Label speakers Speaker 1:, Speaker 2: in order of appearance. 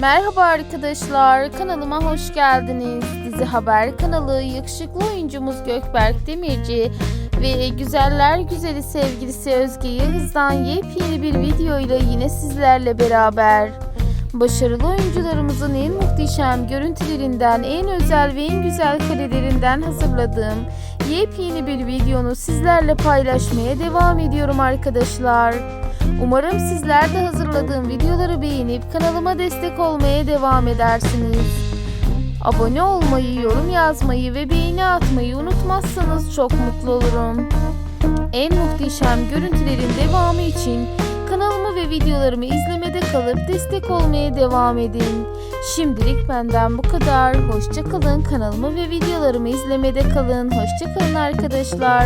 Speaker 1: Merhaba arkadaşlar, kanalıma hoş geldiniz. Dizi Haber kanalı yakışıklı oyuncumuz Gökberk Demirci ve güzeller güzeli sevgilisi Özge Yağız'dan yepyeni bir video ile yine sizlerle beraber. Başarılı oyuncularımızın en muhteşem görüntülerinden, en özel ve en güzel karelerinden hazırladığım yepyeni bir videonu sizlerle paylaşmaya devam ediyorum arkadaşlar. Umarım sizler de hazırladığım videoları beğenip kanalıma destek olmaya devam edersiniz. Abone olmayı, yorum yazmayı ve beğeni atmayı unutmazsanız çok mutlu olurum. En muhteşem görüntülerin devamı için kanalımı ve videolarımı izlemede kalıp destek olmaya devam edin. Şimdilik benden bu kadar. Hoşçakalın. Kanalımı ve videolarımı izlemede kalın. Hoşçakalın arkadaşlar.